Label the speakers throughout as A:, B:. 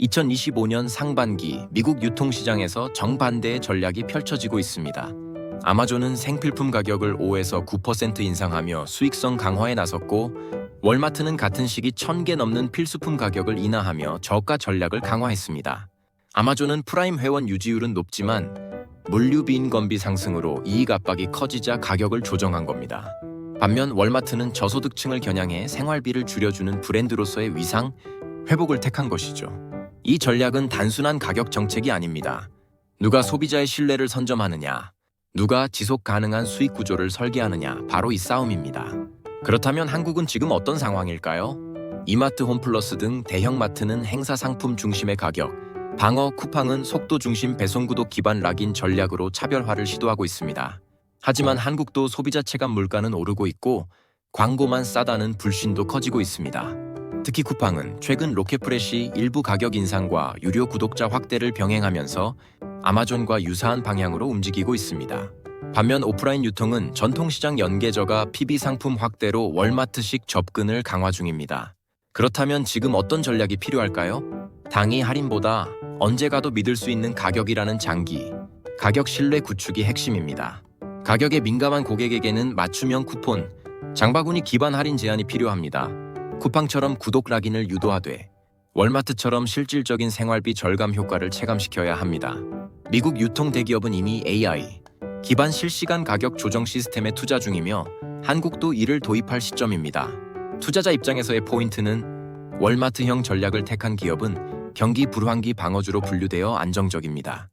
A: 2025년 상반기 미국 유통시장에서 정반대의 전략이 펼쳐지고 있습니다. 아마존은 생필품 가격을 5에서 9% 인상하며 수익성 강화에 나섰고 월마트는 같은 시기 1000개 넘는 필수품 가격을 인하하며 저가 전략을 강화했습니다. 아마존은 프라임 회원 유지율은 높지만 물류 비 인건비 상승으로 이익 압박이 커지자 가격을 조정한 겁니다. 반면 월마트는 저소득층을 겨냥해 생활비를 줄여주는 브랜드로서의 위상, 회복을 택한 것이죠. 이 전략은 단순한 가격 정책이 아닙니다. 누가 소비자의 신뢰를 선점하느냐, 누가 지속 가능한 수익 구조를 설계하느냐, 바로 이 싸움입니다. 그렇다면 한국은 지금 어떤 상황일까요? 이마트 홈플러스 등 대형 마트는 행사 상품 중심의 가격, 방어 쿠팡은 속도 중심 배송 구독 기반 락인 전략으로 차별화를 시도하고 있습니다. 하지만 한국도 소비자 체감 물가는 오르고 있고 광고만 싸다는 불신도 커지고 있습니다. 특히 쿠팡은 최근 로켓프레시 일부 가격 인상과 유료 구독자 확대를 병행하면서 아마존과 유사한 방향으로 움직이고 있습니다. 반면 오프라인 유통은 전통시장 연계저가 PB 상품 확대로 월마트식 접근을 강화 중입니다. 그렇다면 지금 어떤 전략이 필요할까요? 당이 할인보다 언제 가도 믿을 수 있는 가격이라는 장기, 가격 신뢰 구축이 핵심입니다. 가격에 민감한 고객에게는 맞춤형 쿠폰, 장바구니 기반 할인 제한이 필요합니다. 쿠팡처럼 구독 락인을 유도하되 월마트처럼 실질적인 생활비 절감 효과를 체감시켜야 합니다. 미국 유통 대기업은 이미 AI 기반 실시간 가격 조정 시스템에 투자 중이며 한국도 이를 도입할 시점입니다. 투자자 입장에서의 포인트는 월마트형 전략을 택한 기업은 경기 불황기 방어주로 분류되어 안정적입니다.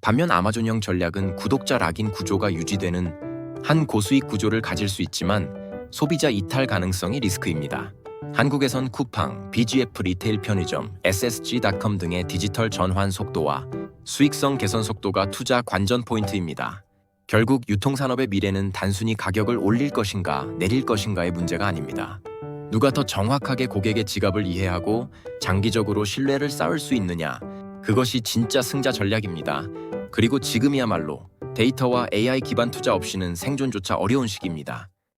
A: 반면 아마존형 전략은 구독자 락인 구조가 유지되는 한 고수익 구조를 가질 수 있지만 소비자 이탈 가능성이 리스크입니다. 한국에선 쿠팡, BGF 리테일 편의점, SSG.com 등의 디지털 전환 속도와 수익성 개선 속도가 투자 관전 포인트입니다. 결국 유통산업의 미래는 단순히 가격을 올릴 것인가 내릴 것인가의 문제가 아닙니다. 누가 더 정확하게 고객의 지갑을 이해하고 장기적으로 신뢰를 쌓을 수 있느냐, 그것이 진짜 승자 전략입니다. 그리고 지금이야말로 데이터와 AI 기반 투자 없이는 생존조차 어려운 시기입니다.